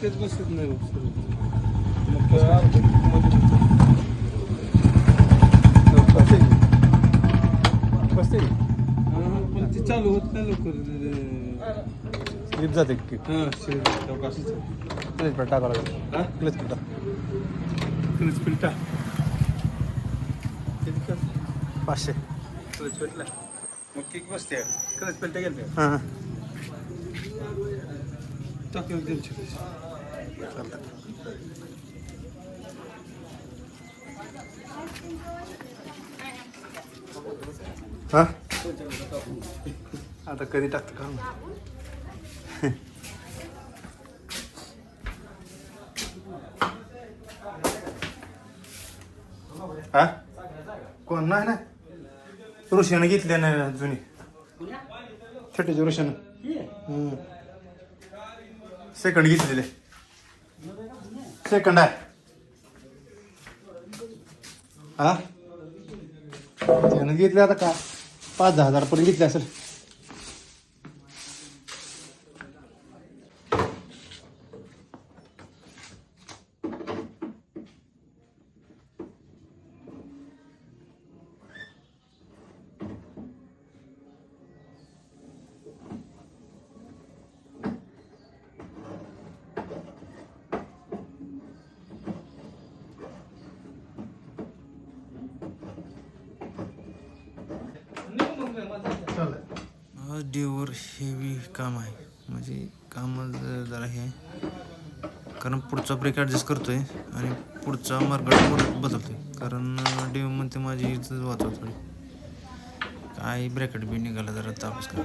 किकच बसत नाही. मग बसते पण ती चालू होत नाही लवकर. स्लिप जाते की. हा क्लच टाकावं लागेल. हा? क्लच पेटा क्लच पिलटा पाचशे. क्लच पेटला मग किक बसते. क्लच पिलटा गेलं हां. टाकेल हां? आता कधी टाकतं का? हा? कोण? नाही ना ऋषीनं घेतले ना जुनी. छोट्याच्या ऋषीनं सेकंड घेतलेले. सेकंड आहे. हा? त्यानं घेतले आता का? पाच दहा हजारपर्यंत घेतले असेल. डेवर हेवी काम आहे. म्हणजे काम जरा हे कारण पुढचा ब्रेक ॲडजस्ट करतो आहे आणि पुढचा मार्ग आहे कारण डीव म्हणते माझी इज्जत वाचव थोडी. काय ब्रॅकेट बी निघाला जरा तापस कर.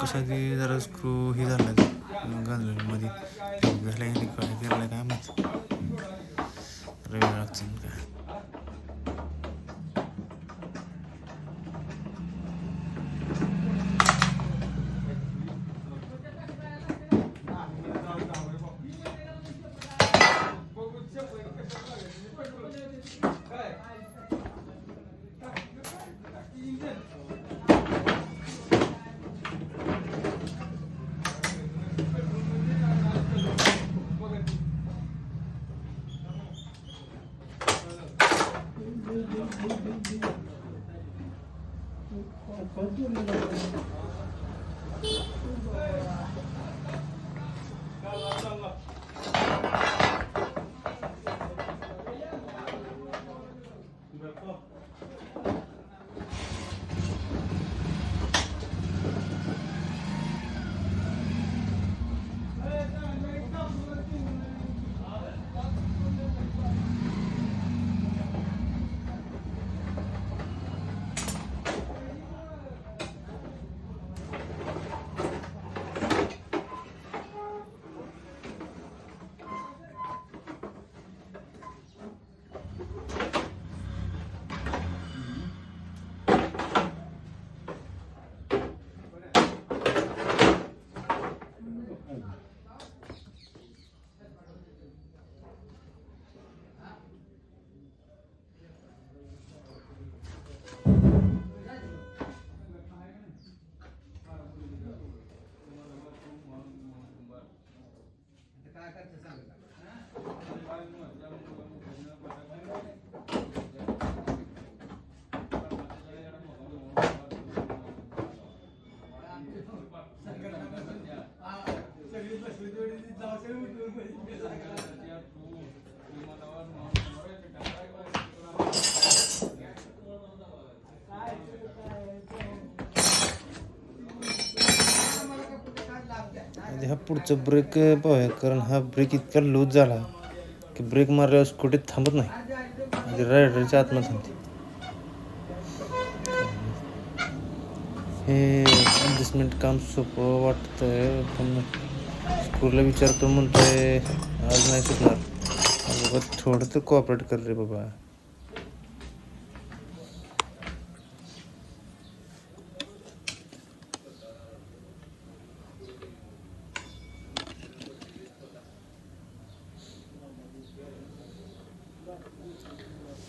कसं ते जरा स्क्रू हे झाला गांजलेमध्ये मध्ये. झालं काय केलं काय माहिती. रवी लागते काय Thank you. पुढचं ब्रेक पाहूया कारण हा ब्रेक इतका लूज झाला की ब्रेक मारल्यावर स्कूटी थांबत नाही. म्हणजे रायडरच्या आतमध्ये थांबते. हे ॲडजस्टमेंट काम सोपं वाटतंय पण स्कूलला विचारतो म्हणतोय आज नाही सुटणार. बाबा थोडं तर कोऑपरेट कर रे बाबा.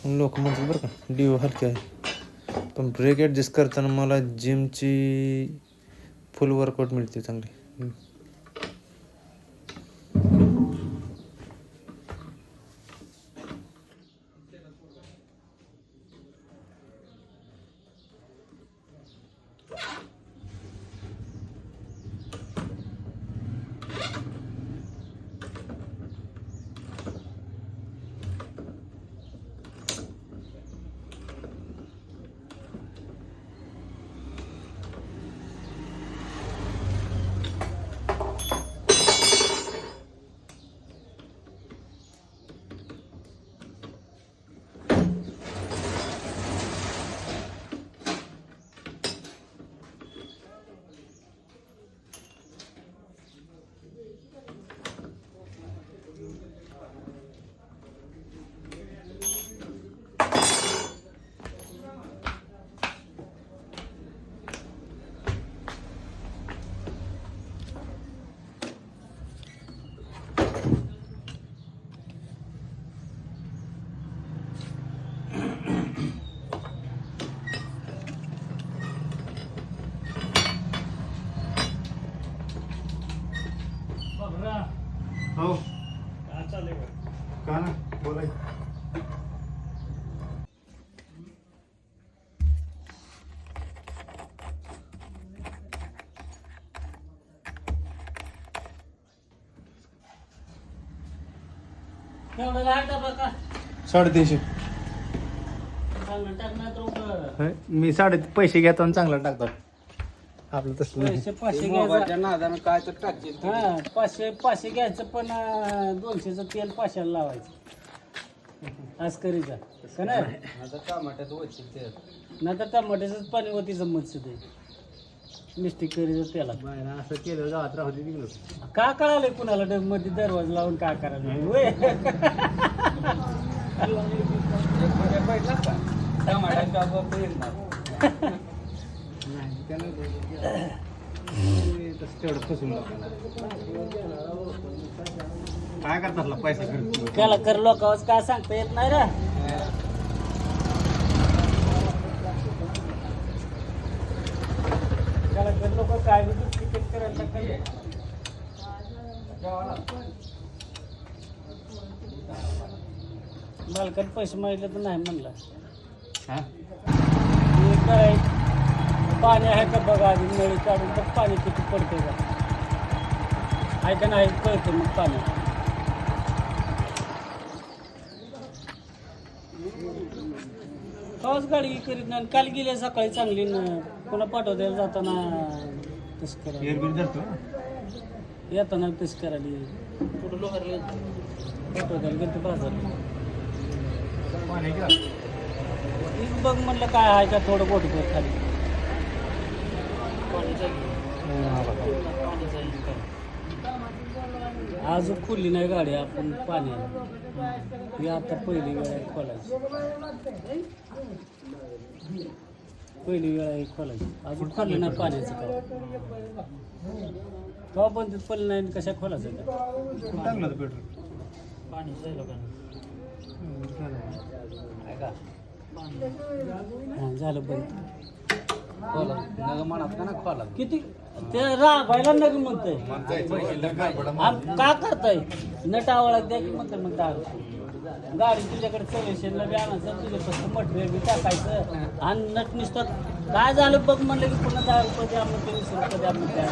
लोक म्हणतात बरं का डिओ हलके आहे. पण ब्रेक ॲडजस्ट करताना मला जिमची फुल वर्कआउट मिळते चांगली. हो. का ना? बोलाय. एवढं साडेतीनशे. चांगलं टाकणार तर उभं. होय, मी साडे पैसे घेतो आणि चांगला टाकतो. आपलं तसं नाही. पैसे पाचशे मोबाईलच्या घ्यायचं. नादानं काय तर टाकतील. हा पाचशे पाचशे घ्यायचं पण अं, दोनशेचं तेल पाचशेला लावायचं. आज करीचा का नाही? आता टमाट्यात वचील ते नाही तर टमाट्याचंच पाणी होती जमत सुद्धा मिस्टेक करीचं तेला असं केलं गावात राहू दे तिकडं का कळालंय कुणाला डबमध्ये दरवाजा लावून काय करायला? होय. एक बैठला का काय करतात पैसे खर्च त्याला कर लोकांवर काय सांगता येत नाही रे? त्याला कर लोक काय बी तिकीट करायला काय? मालकाने पैसे मागितले तर नाही म्हणला. काय? पाणी आहे का बघा आधी नळी काढून तर पाणी किती पडते का आहे का नाही कळतं मग पाणी. कवाच गाडी करीत नाही काल गेले सकाळी चांगली न पुन्हा पाठवतायला जाताना तसं करा एअरबिल धरतो येताना तसं करायला पाठवतायला गेलं बाजार बघ म्हणलं काय आहे का थोडं कर खाली. पाणी पाणी. अजून खुलली नाही गाडी आपण पाण्याला ही आता पहिली वेळ आहे खोलायची. पहिली वेळ आहे खोलायची. अजून खोलली नाही पाण्याचं का? कवा बंद पडलं नाही कशा खोलायचं का पेट्रोल? पाणी हां झालं बंद. किती? ते राबायला नग म्हणतंय. आम का करताय? नटावळा द्या की म्हणतं मग दहा गाडी तुझ्याकडे सर्व्हिसिंगला बी आणायचं तुझ्या फक्त मटेरियल बी टाकायचं. आणि नट नुसतं काय झालं बघ म्हणलं की पुन्हा दहा रुपये द्या म्हणते वीस रुपये द्या म्हणते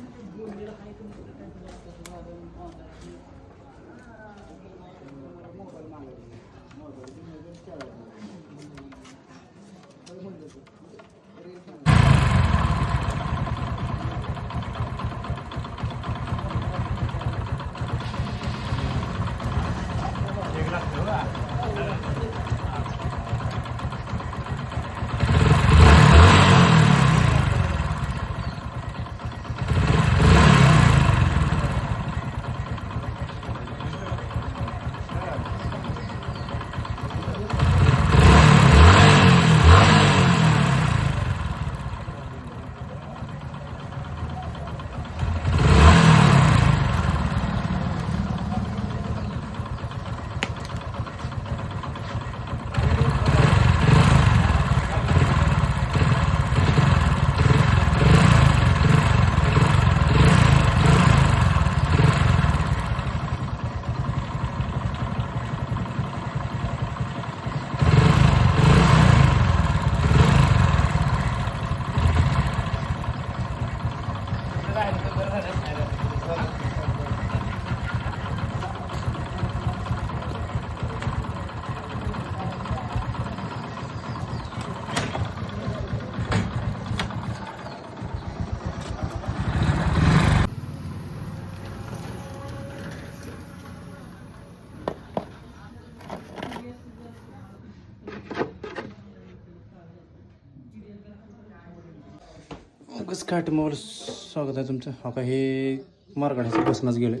कसं काय स्वागत आहे तुमचं. हो का हे मार्गाड्याचं बसनंच गेलं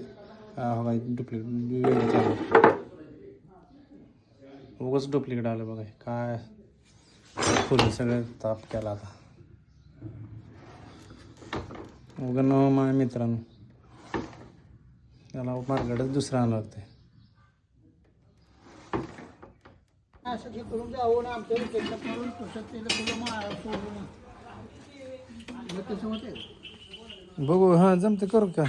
हो का डुप्लिकेट उगच डुप्लिकेट आलं बघा हे काय फुल सगळं ताप केला आता. उगा न माझ्या मित्रांनो. त्याला मार्गाडच दुसरं आणावं लागते असं करून जावं आमच्या विकेटला करून पुस्तक केलं तुला मारा सोडून मग तसं होते बघू हां जमते करू का?